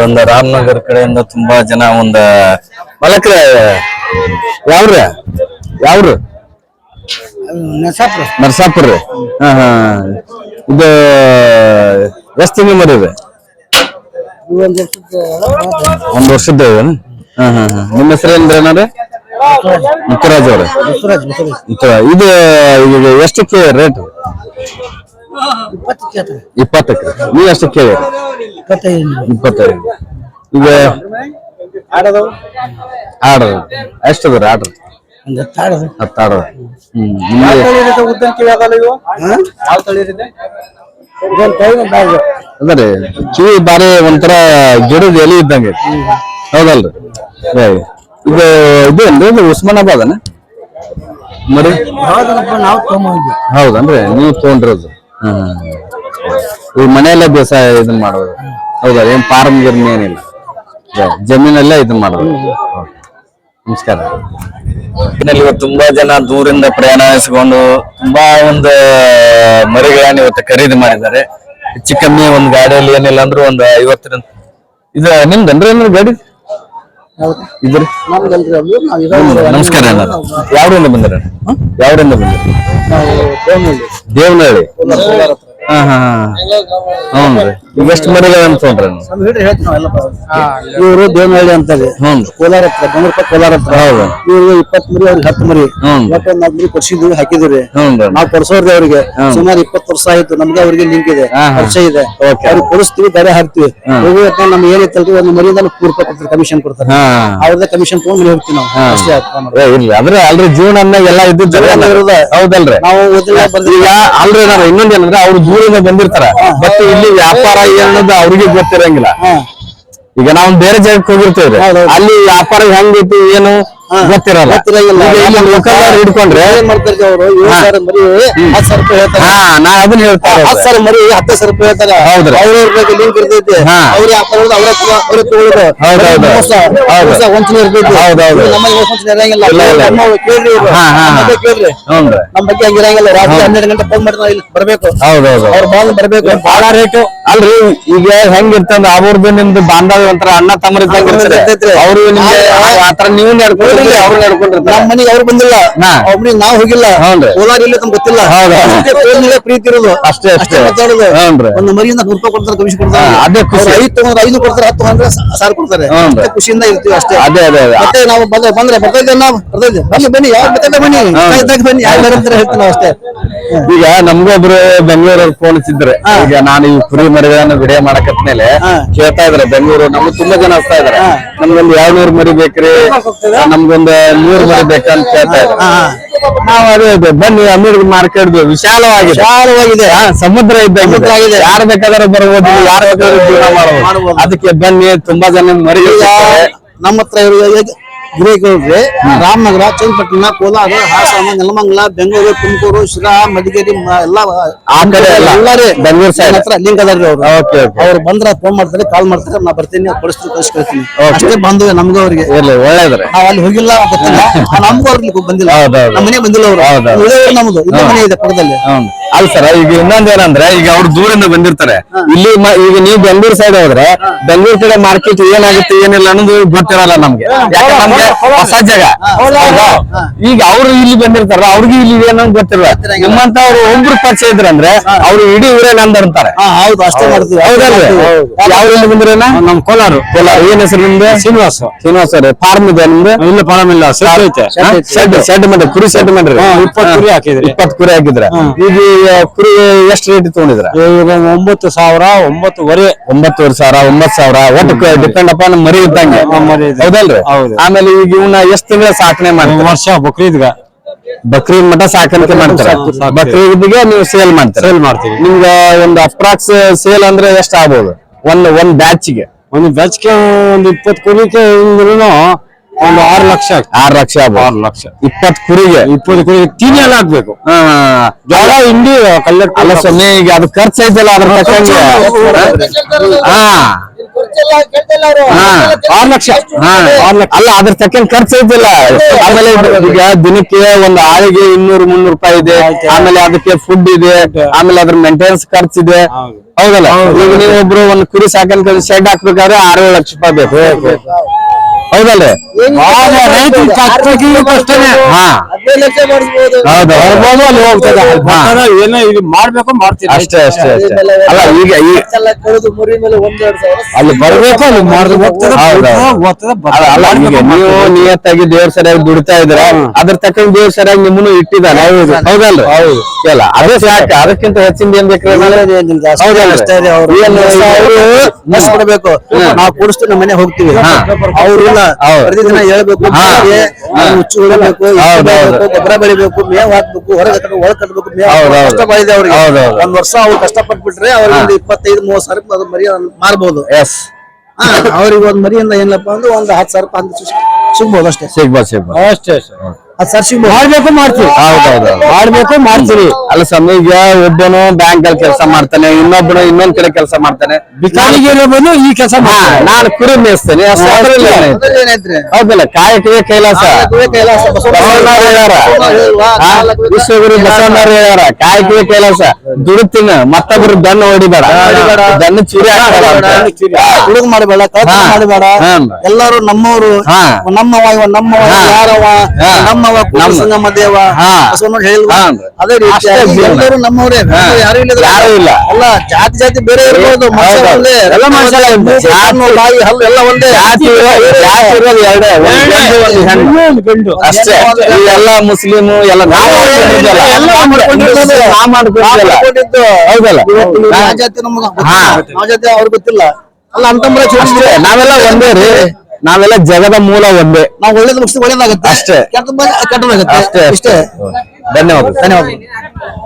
ಒಂದು ರಾಮನಗರ ಕಡೆಯಿಂದ ತುಂಬಾ ಜನ ಒಂದ ಮಲಕ್ರ ಯಾವ್ರ? ಯಾವ್ರು? ನರಸಾಪುರ. ಹಾ ಹಾ. ಇದು ವ್ಯವಸ್ಥೆ ತಿಂಗಳು ಮರಿ ಇದೆ ಒಂದು ವರ್ಷದ? ಹಾ ಹಾ ಹಾ. ನಿಮ್ಮ ಹೆಸರು ಏನ್ರಿ ಏನಾರ ಮುತ್ತರಾಜ್ ಅವ್ರ. ಇದು ಈಗ ಎಷ್ಟಕ್ಕೆ ರೇಟ್? ಇಪ್ಪತ್ತಕ್ಕೆ ನೀವು ಎಷ್ಟು ಕೇಳಿ ಇಪ್ಪತ್ತೈದು. ಇಪ್ಪತ್ತೈದು. ಈಗ ಒಂದು ಹತ್ತು ಆರ್ಡರ್ ಹ್ಮ್ ನಿಮ್ಗೆ? ಉದ್ದ ಕಿವಿ ಆಗಲ್ಲ ಇವು? ಯಾವ ತಳಿ ಇದೆ ಇದೊಂದು ತಳಿ ಬ್ಯಾಗ್. ಅದ ರೀ ಕಿವಿ ಬಾರಿ ಒಂಥರ ಗಿಡದ ಎಲೆ ಇದ್ದಂಗೆ. ಐತಿ. ಹೌದಲ್ರಿ? ಏ, ಇದು ಇದು ಉಸ್ಮಾನಾಬಾದನ? ಮರಿ? ನಾವು ಹೌದನ್ರಿ? ನೀವು ತಗೊಂಡಿರೋದು. ಹ್ಮ್. ಈ ಮನೆಯಲ್ಲೇ ಬೇಸಾಯ ಇದನ್ನ ಮಾಡೋದು. ಹೌದಾ? ಏನ್ ಫಾರ್ಮ್ ಗಿರ್ಮ್ ಏನಿಲ್ಲ. ಜಮೀನಲ್ಲೇ ಇದನ್ನ ಮಾಡೋದು. ನಮಸ್ಕಾರ. ಇಲ್ಲಿ ಇವತ್ತು ತುಂಬಾ ಜನ ದೂರಿಂದ ಪ್ರಯಾಣಿಸಿಕೊಂಡು ತುಂಬಾ ಒಂದು ಮರಿಗಳನ್ನ ಇವತ್ತು ಖರೀದಿ ಮಾಡಿದ್ದಾರೆ. ಹೆಚ್ಚು ಕಮ್ಮಿ ಒಂದ್ ಗಾಡಿಯಲ್ಲಿ ಏನಿಲ್ಲ ಅಂದ್ರೂ ಒಂದು ಐವತ್ತರಿಂದ ಇದು ನಿಮ್ದನ್ರಿ ಏನಾದ್ರು ಗಾಡಿ? ಇದ್ರಿ? ನಮಸ್ಕಾರ ಅಣ್ಣ. ಯಾವ್ರಿಂದ ಬಂದಿರ ಯಾವ್ರಿಂದ ಬಂದಿರ ದೇವನಹಳ್ಳಿ. ಹಾ ಹಾ ಎಷ್ಟು ಮರಿಗಳು ಅಂತ ತೊಗೊಂಡ್ರಿ ಇವರು ದೇವನಹಳ್ಳಿ ಅಂತಾರೆ ಕೋಲಾರ ಹತ್ರ ಬಂದ್ರಪ್ಪ ಕೋಲಾರ ಹತ್ರ. ಹೌದು. ಇಪ್ಪತ್ ಇಪ್ಪತ್ತ್ ಮರಿ ಅವ್ರಿಗೆ ಹತ್ತು ಮರಿ. ಹ್ಞೂ ನಾಲ್ಕು ಮರಿ ಕೊಡ್ಸಿದ್ವಿ ಹಾಕಿದ್ರಿ ನಾವು ಕೊಡ್ಸೋರ್ರಿ ಅವ್ರಿಗೆ. ಸುಮಾರು ಇಪ್ಪತ್ತು ವರ್ಷ ಆಯ್ತು ನಮ್ಗೆ ಅವ್ರಿಗೆ ಲಿಂಕ್ ಇದೆ. ಪರಿಚಯ ಇದೆ. ಅವ್ರಿಗೆ ಕೊಡಿಸ್ತೀವಿ ಬರೆ ಹಾಕ್ತಿವಿ. ಹೋಗಿ ನಮ್ ನಮ್ಗೆ ಏನಿತ್ತಲ್ರಿ ಒಂದು ಮರಿಯಿಂದ ನೂರು ರೂಪಾಯಿ ಕೊಡ್ತಾರೆ ಕಮಿಷನ್ ಕೊಡ್ತಾರೆ. ಅವ್ರದ್ದೇ ಕಮಿಷನ್ ತಗೊಂಡ್ ಹೋಗ್ತೀವಿ ನಾವು. ಅಷ್ಟೇ. ಏ, ಅಂದ್ರೆ ಅಲ್ರಿ ಜೀವನ ಎಲ್ಲ ಇದ್ದಿದ್ದು. ಹೌದಲ್ರಿ. ನಾವು ಓದಿಲ್ಲ ಈಗ ಅಲ್ರಿ ನಾನು ಇನ್ನೊಂದ್ ಏನಂದ್ರೆ ಅವ್ರು ದೂರದಿಂದ ಬಂದಿರ್ತಾರ. ಬಟ್ ಇಲ್ಲಿ ವ್ಯಾಪಾರ ಏನದ ಅವ್ರಿಗೆ ಗೊತ್ತಿರಂಗಿಲ್ಲ. ಈಗ ನಾವ್ ಬೇರೆ ಜಾಗಕ್ಕೆ ಹೋಗಿರ್ತೇವ್ರಿ. ಅಲ್ಲಿ ವ್ಯಾಪಾರ ಹೆಂಗೈತಿ ಏನು? ಗೊತ್ತಿರಲ್ಲ. ಹಿಡ್ಕೊಂಡ್ರೆ ಏನ್ ಮಾಡ್ತಾರೆ ಅವರು? ಏಳು ಸಾವಿರ ಮರಿ ಹತ್ತು ಸಾವಿರ ರೂಪಾಯಿ ಹೇಳ್ತಾರೆ. ಹಾ ನಾ ಅದನ್ನ ಹೇಳ್ತಾರೆ ಹತ್ತು ಇರೋದು. ಸಾವಿರ ಮರಿ ಹತ್ತು ಸಾವಿರ ರೂಪಾಯಿ ಹೇಳ್ತಾರೆ. ಹೌದ್ರಿ. ಅವ್ರ ರೂಪಾಯಿ ಲಿಂಕ್ ಇರ್ತೈತಿ. ಅವ್ರ ಅವ್ರ ತಗೊಳ್ಳೋದು. ಹೌದು. ವಂಚನೆ ಇರ್ತೈತಿ. ವಂಚನೆ ಇರಂಗಿಲ್ಲ. ನಮ್ಮ ಕೇಳ್ರಿ ಕೇಳ್ರಿ. ನಮ್ಮ ಬಗ್ಗೆ ಹಂಗಿರಂಗಿಲ್ಲ. ರಾತ್ರಿ ಹನ್ನೆರಡು ಗಂಟೆ ಫೋನ್ ಮಾಡಿ ನಾವು ಇಲ್ಲಿ ಬರ್ಬೇಕು. ಹೌದೌದು ಅವ್ರ ಬಾಲ್ ಬರ್ಬೇಕು ಬಾಳ ರೇಟು ಅಲ್ರಿ ಈಗ ಹೆಂಗಿರ್ತಂದ ಅವ್ರದ್ದು ನಿಮ್ದು ಬಾಂಧವ್ಯ ಒಂಥರ ಅಣ್ಣ ತಮ್ಮರ ಅವ್ರು ಇರ್ತದೆ. ನಿಮ್ಗೆ ಆತರ ನೀವು ನಡ್ಕೊಂಡ್ರಿ ಅವ್ರು ನಡ್ಕೊಂಡಿರ್ತಾರೆ. ನಮ್ಮ ಮನೆಗೆ ಅವ್ರು ಬಂದಿಲ್ಲ. ಒಬ್ರಿಗೆ ನಾವು ಹೋಗಿಲ್ಲ. ಕೋಲಾರ ಇಲ್ಲ ತಮ್ಗೆ ಗೊತ್ತಿಲ್ಲ. ಹೌದಾ. ಪ್ರೀತಿ ಇರೋದು. ಅಷ್ಟೇ, ಅಷ್ಟೇ. ಮಾತಾಡೋದು. ಒಂದು ಮರಿಯಿಂದ ನೂರು ರೂಪಾಯಿ ಕೊಡ್ತಾರೆ ಕಮಿಷ್ ಕೊಡ್ತಾರೆ. ಅದೇ ಖುಷಿ. ಐದು ತಗೊಂಡ್ರೆ ಐದು ಕೊಡ್ತಾರೆ ಹತ್ತು ಅಂದ್ರೆ ಸಾರ್ ಕೊಡ್ತಾರೆ. ಖುಷಿಯಿಂದ ಇರ್ತೀವಿ ಅಷ್ಟೇ. ಅದೇ ಅದೇ ಅದೇ. ಮತ್ತೆ ನಾವು ಬಂದ್ರೆ ಬಂದ್ರೆ ಬರ್ತೈತೆ ನಾವು ಬರ್ತೈತೆ ಬನ್ನಿ ಬನ್ನಿ ಯಾವಾಗ ಬರ್ತೈತೆ ಬನ್ನಿ? ಬನ್ನಿ ಯಾರು ಅಂತ ಹೇಳ್ತೀವಿ ಅಷ್ಟೇ. ಈಗ ನಮ್ಗೊಬ್ರು ಬೆಂಗಳೂರಲ್ಲಿ ಫೋನ್ ಹಚ್ಚಿದ್ರೆ. ಈಗ ನಾನು ಈ ಕುರಿ ಮರಿಗಳನ್ನ ವಿಡಿಯೋ ಮಾಡಕತ್ಮೇಲೆ ಮೇಲೆ ಕೇಳ್ತಾ ಇದಾರೆ. ಬೆಂಗಳೂರು ನಮ್ಗೆ ತುಂಬಾ ಜನ ಹಚ್ತಾ ಇದಾರೆ. ನಮ್ಗೊಂದು ಎರಡ್ನೂರ್ ಮರಿ ಬೇಕ್ರಿ. ನಮ್ಗೊಂದು ನೂರ್ ಮರಿ ಬೇಕಂತ ಕೇಳ್ತಾ ಇದಾರೆ. ನಾವು ಅದೇ ಅದೇ ಬನ್ನಿ ಅಮೀರ್ ಮಾರ್ಕೆಟ್ ವಿಶಾಲವಾಗಿದೆ. ವಿಶಾಲವಾಗಿದೆ. ಸಮುದ್ರ ಇದ್ದ ಸಮುದ್ರ ಆಗಿದೆ. ಯಾರು ಬೇಕಾದ್ರೆ ಬರ್ಬೋದು ಯಾರು ಬೇಕಾದ್ರೂ ಜೀವನ ಮಾಡಬಹುದು ಮಾಡ್ಬೋದು. ಅದಕ್ಕೆ ಬನ್ನಿ ತುಂಬಾ ಜನ ಮರಿ ನಮ್ಮ ಹತ್ರ ಇರೋ ಗಿರಿಕಲ್ರಿ ರಾಮನಗರ ಚನ್ನಪಟ್ಟಣ ಕೋಲಾರ ಹಾಸನ ನೆಲಮಂಗಲ ಬೆಂಗಳೂರು ತುಮಕೂರು ಶಿರಾ ಮಡಿಕೇರಿ ಎಲ್ಲಾ ಆ ಕಡೆ ಎಲ್ಲ ಎಲ್ಲಾರಿ ಬೆಂಗಳೂರು ಸೈಡ್ ಹತ್ರ ಲಿಂಕ್ ಅದಾರ್ರಿ ಅವ್ರು ಓಕೆ ಅವ್ರು ಬಂದ್ರ ಫೋನ್ ಮಾಡ್ತಾರೆ ಕಾಲ್ ಮಾಡ್ತಾರೆ ನಾ ಬರ್ತೀನಿ ಕೊಡಿಸ್ತೀನಿ ಕಳ್ಸಿ ಅಷ್ಟೇ ಬಂದು ನಮ್ಗೂ ಅವ್ರಿಗೆ. ಇರ್ಲಿ ಒಳ್ಳೇದ್ರಿ. ನಾವ್ ಅಲ್ಲಿ ಹೋಗಿಲ್ಲ ಗೊತ್ತಿಲ್ಲ. ನಮ್ಗೂ ಅವ್ರಿಗೆ ಬಂದಿಲ್ಲ. ಹೌದೌದು. ನಮ್ಮ ಮನೆ ಬಂದಿಲ್ಲ ಅವ್ರು. ಉಳಿದವ್ರು ನಮ್ದು ಇಲ್ಲೇ ಮನೆ ಇದೆ ಪಕ್ಕದಲ್ಲಿ. ಹ್ಮ್. ಅಲ್ಲ ಸರ್ ಈಗ ಇನ್ನೊಂದೇನಂದ್ರೆ ಈಗ ಅವ್ರು ದೂರಿಂದ ಬಂದಿರ್ತಾರೆ. ಇಲ್ಲಿ ಈಗ ನೀವು ಬೆಂಗಳೂರು ಸೈಡ್ ಹೋದ್ರೆ ಬೆಂಗಳೂರು ಕಡೆ ಮಾರ್ಕೆಟ್ ಏನಾಗುತ್ತೆ ಏನಿಲ್ಲ ಅನ್ನೋದು ಗೊತ್ತಿರಲ್ಲ ನಮ್ಗೆ. ಯಾಕೆ ನಮ್ಗೆ ಹೊಸ ಜಾಗ. ಹೌದಾ? ಈಗ ಅವ್ರು ಇಲ್ಲಿ ಬಂದಿರ್ತಾರ ಅವ್ರಿಗೆ ಇಲ್ಲಿ ಏನೋ ಗೊತ್ತಿಲ್ಲ ನಿಮ್ಮಂತ ಅವ್ರು ಒಬ್ರು ಪರಿಚಯ ಇದ್ರಂದ್ರೆ ಅವ್ರು ಇಡೀ ಊರೇ ನಂದು ಅಂತಾರೆ. ಹೌದು ಅಷ್ಟೇ ಮಾಡ್ತೀವಿ ಹೌದಲ್ರಿ ಬಂದ್ರೇನ ನಮ್ ಕೋಲಾರ. ಕೋಲಾರ. ಏನ್ ಹೆಸರು ನಿಮ್ದು? ಶ್ರೀನಿವಾಸ. ಶ್ರೀನಿವಾಸ ರೀ ಫಾರ್ಮ್ ಇದೆ ನಿಮ್ದು? ಇಲ್ಲ ಫಾರ್ಮ್ ಇಲ್ಲ. ಶೆಡ್ ಐತೆ. ಶೆಡ್ ಶೆಡ್ ಮಾಡಿ ಕುರಿ ಶೆಡ್ ಮಾಡ್ರಿ. ಇಪ್ಪತ್ತು ಕುರಿ ಹಾಕಿದ್ರಿ. ಇಪ್ಪತ್ತು ಕುರಿ ಹಾಕಿದ್ರೆ. ಈಗ ಕುರಿ ಎಷ್ಟು ರೇಟ್ ತಗೊಂಡಿದ್ರ? ಒಂಬತ್ತು ಸಾವಿರ ಒಂಬತ್ತುವರೆ. ಒಂಬತ್ತುವರೆ ಸಾವಿರ ಒಂಬತ್ತು ಸಾವಿರ. ಒಟ್ಟು ಡಿಪೆಂಡ್ ಅಪ್ಪ ಮರಿ ಇದ್ದಂಗೆ. ಮರಿ ಇದ್ದಂಗೆ. ಹೌದಲ್ರಿ ಹೌದು. ಆಮೇಲೆ ಈಗ ಇವನ್ನ ಎಷ್ಟ್ ತಿಂಗಳ ಸಾಕಣೆ ಮಾಡ್ತಾರೆ? ವರ್ಷ ಬಕ್ರೀದ್ಗ ಬಕ್ರೀದ್ ಮಠ ಸಾಕಾಣಿಕೆ ಮಾಡ್ತಾರೆ? ಬಕ್ರೀದ್ಗೆ ನೀವು ಸೇಲ್ ಮಾಡ್ತಾರೆ? ಸೇಲ್ ಮಾಡ್ತೀವಿ. ನಿಮ್ಗೆ ಒಂದು ಅಪ್ರಾಕ್ಸ್ ಸೇಲ್ ಅಂದ್ರೆ ಎಷ್ಟ್ ಆಗ್ಬೋದು? ಒಂದ್ ಒಂದ್ ಬ್ಯಾಚ್ಗೆ? ಒಂದು ಬ್ಯಾಚ್ಗೆ ಒಂದ್ ಇಪ್ಪತ್ತು ಹಿಂದ್ರೂ ಒಂದು ಆರು ಲಕ್ಷ ಆರು ಲಕ್ಷ ಆರು ಲಕ್ಷ. ಇಪ್ಪತ್ತು ಕುರಿಗೆ. ಇಪ್ಪತ್ತು ಕುರಿಗೆ ತೀನಿ ಎಲ್ಲ ಹಾಕ್ಬೇಕು ಹಾ. ಜೋಳ ಹಿಂಡಿ ಕಲ್ಲೆಟ್ ಅಲ್ಲ ಸೊನ್ನೆ ಈಗ ಅದು ಖರ್ಚು ಐತಲ್ಲ ಅದ್ರ ತಕ್ಕಂಗೆ. ಹಾ. ಹಾ. ಆರ್ ಲಕ್ಷ. ಹಾ. ಆರ್ ಲಕ್ಷ. ಅಲ್ಲ ಅದ್ರ ತಕ್ಕಂತ ಖರ್ಚು ಐತಿಲ್ಲ. ಆಮೇಲೆ ಈಗ ದಿನಕ್ಕೆ ಒಂದು ಆಳಿಗೆ ಇನ್ನೂರು ಮುನ್ನೂರು ರೂಪಾಯಿ ಇದೆ. ಆಮೇಲೆ ಅದಕ್ಕೆ ಫುಡ್ ಇದೆ. ಆಮೇಲೆ ಅದ್ರ ಮೇಂಟೆನೆನ್ಸ್ ಖರ್ಚು ಇದೆ. ಹೌದಲ್ಲ? ಈಗ ನೀವು ಒಬ್ರು ಒಂದು ಕುರಿ ಸಾಕಂತ ಶೆಡ್ ಹಾಕ್ಬೇಕಾದ್ರೆ ಆರೇಳು ಲಕ್ಷ ರೂಪಾಯಿ ಬೇಕು. ಬರ್ಬೋದು ಅಲ್ಲಿ ಹೋಗ್ತದೆ. ಏನೋ ಇದು ಮಾಡ್ಬೇಕು ಮಾಡ್ತೀವಿ ಅಷ್ಟೇ ಅಷ್ಟೇ ಅಷ್ಟೇ. ಅಲ್ಲ ಈಗ ಈ ಎಲ್ಲ ಕಳೆದು ಮುರಿ ಮೇಲೆ ಒಂದೆರಡು ಸಾವಿರ ಅಲ್ಲಿ ಬರ್ಬೇಕು ಅಲ್ಲಿ ಮಾಡಿದ್ರೆ ಹೋಗ್ತದೆ ಹೌದು, ಹೌದು. ಹೋಗ್ತದೆ ಅಲ್ಲ ಅಲ್ಲ ಈಗ ನೀವು ನಿಯತ್ತಾಗಿ ದೇವ್ರ ಸರಿಯಾಗಿ ದುಡಿತಾ ಇದ್ರ ಅದ್ರ ತಕ್ಕಂಗೆ ದೇವ್ರ ಸರಿಯಾಗಿ ನಿಮ್ಮನ್ನು ಇಟ್ಟಿದ್ದಾನೆ ಹೌದಲ್ಲ ಹೌದು. ಅಲ್ಲ ಅದೇ ಸಾಕು ಅದಕ್ಕಿಂತ ಹೆಚ್ಚಿನ ಏನ್ ಬೇಕು ಹೌದಲ್ಲ ಅಷ್ಟೇ ರೀ ಅವ್ರು. ಏನು ಅವರು ಬಸ್ ನಾವು ಕೂಡಿಸ್ತೀವಿ ನಮ್ಮ ಮನೆ ಹೋಗ್ತೀವಿ. ಅವ್ರು ಇಲ್ಲ. ಹೌದು. ಪ್ರತಿದಿನ ಹೇಳ್ಬೇಕು ಹುಚ್ಚು. ಗೊಬ್ಬರ ಬೆಳಿಬೇಕು ಮೇವ್ ಹಾಕ್ಬೇಕು ಹೊರಗೆ ಕಟ್ಟಬೇಕು ಒಳಗೆ ಕಟ್ಟಬೇಕು ಮೇವ್ ಕಷ್ಟ ಅವ್ರಿಗೆ. ಒಂದ್ ವರ್ಷ ಅವ್ರು ಕಷ್ಟಪಟ್ಬಿಟ್ರೆ ಅವ್ರಿಗೆ ಒಂದು ಇಪ್ಪತ್ತೈದು ಮೂವತ್ ಸಾವಿರ ರೂಪಾಯಿ ಅದು ಮರಿ ಮಾರ್ಬೋದು. ಅವ್ರಿಗೆ ಒಂದ್ ಮರಿಯಿಂದ ಏನಪ್ಪಾ ಅಂದ್ರೆ ಒಂದ್ ಹತ್ತು ಸಾವಿರ ರೂಪಾಯಿ ಸಿಗ್ಬೋದು ಅಷ್ಟೇ. ಸಿಗ್ಬೋದು ಸಿಗ್ಬೋದು. ಅಷ್ಟೇ ಮಾಡ್ಬೇಕು ಮಾಡ್ತೀವಿ. ಹೌದೌದು. ಮಾಡ್ಬೇಕು ಮಾಡ್ತೀವಿ. ಅಲ್ಲ ಸ್ವಾಮಿ ಈಗ ಒಬ್ಬನು ಬ್ಯಾಂಕ್ ಅಲ್ಲಿ ಕೆಲಸ ಮಾಡ್ತಾನೆ ಇನ್ನೊಬ್ಬನು ಇನ್ನೊಂದ್ ಕಡೆ ಕೆಲಸ ಮಾಡ್ತಾನೆ. ಬಿಕಾರಿಗೆ ಬಂದು ಈ ಕೆಲಸ ನಾನು ಕುರಿ ಮೇಯಿಸ್ತೇನೆ. ಹೌದಲ್ಲ ಕಾಯಕವೇ ಕೈಲಾಸ. ವಿಶ್ವಗುರು ಬಸವಣ್ಣವ್ರು ಹೇಳ್ಯಾರ ಕಾಯಕವೇ ಕೈಲಾಸ. ದುಡುತ್ತಿನ ಮತ್ತೊಬ್ರು ದನ್ನು ಹೊಡಿಬೇಡ. ದನ್ನು ಚುರಿ. ಹುಡುಗ ಮಾಡಬೇಡ. ಮಾಡಬೇಡ. ಎಲ್ಲರೂ ನಮ್ಮವರು. ಹಾ. ನಮ್ಮವ ಇವ ನಮ್ಮವ ಯಾರವ ಹಾ. ನಮ್ಮವ ನಮ್ಮ. ಸಂಗಮ ದೇವ ಬಸವಣ್ಣ ಹೇಳಿಲ್ವಾ ಅದೇ ಅಷ್ಟೇ ರೀತಿ ಜೀವನ. ಎಲ್ಲರೂ ನಮ್ಮವರೇ. ಯಾರು ಇಲ್ಲ ಯಾರೂ ಇಲ್ಲ. ಅಲ್ಲ ಜಾತಿ ಜಾತಿ ಬೇರೆ ಇರ್ಬೋದು. ಮನುಷ್ಯ ಒಂದೇ. ಎಲ್ಲ ಮನುಷ್ಯ ಬಾಯಿ ಹಲ್ಲು ಎಲ್ಲ ಒಂದೇ. ಜಾತಿ ಇರೋ- ಜಾತಿ ಇರೋದು ಎರಡೇ. ಒಂದು ಗಂಡು, ಒಂದು ಹೆಣ್ಣು. ಒಂದು ಗಂಡು. ಅಷ್ಟೇ. ಎಲ್ಲ ಮುಸ್ಲಿಮು ಎಲ್ಲ ನಾವು ಮಾಡ್ಕೊಂಡಿದ್ದು. ಹೌದಲ್ಲ? ಜಾತಿ ನಮ್ಗೆ ಗೊತ್ತಿಲ್ಲ. ಜಾತಿ ಅವ್ರಿಗೆ ಗೊತ್ತಿಲ್ಲ. ಅಲ್ಲ ಅಂತಂದ್ರೆ ನಾವೆಲ್ಲ ಒಂದೇ ರೀ. ನಾವೆಲ್ಲ ಜಗದ ಮೂಲ ಒಂದೇ. ನಾವು ಒಳ್ಳೇದು ಮುಗಿಸಿ ಒಳ್ಳೇದಾಗುತ್ತೆ. ಅಷ್ಟೇ. ಕೆಟ್ಟದಾಗುತ್ತೆ ಅಷ್ಟೇ. ಧನ್ಯವಾದಗಳು. ಧನ್ಯವಾದ ಧನ್ಯವಾದ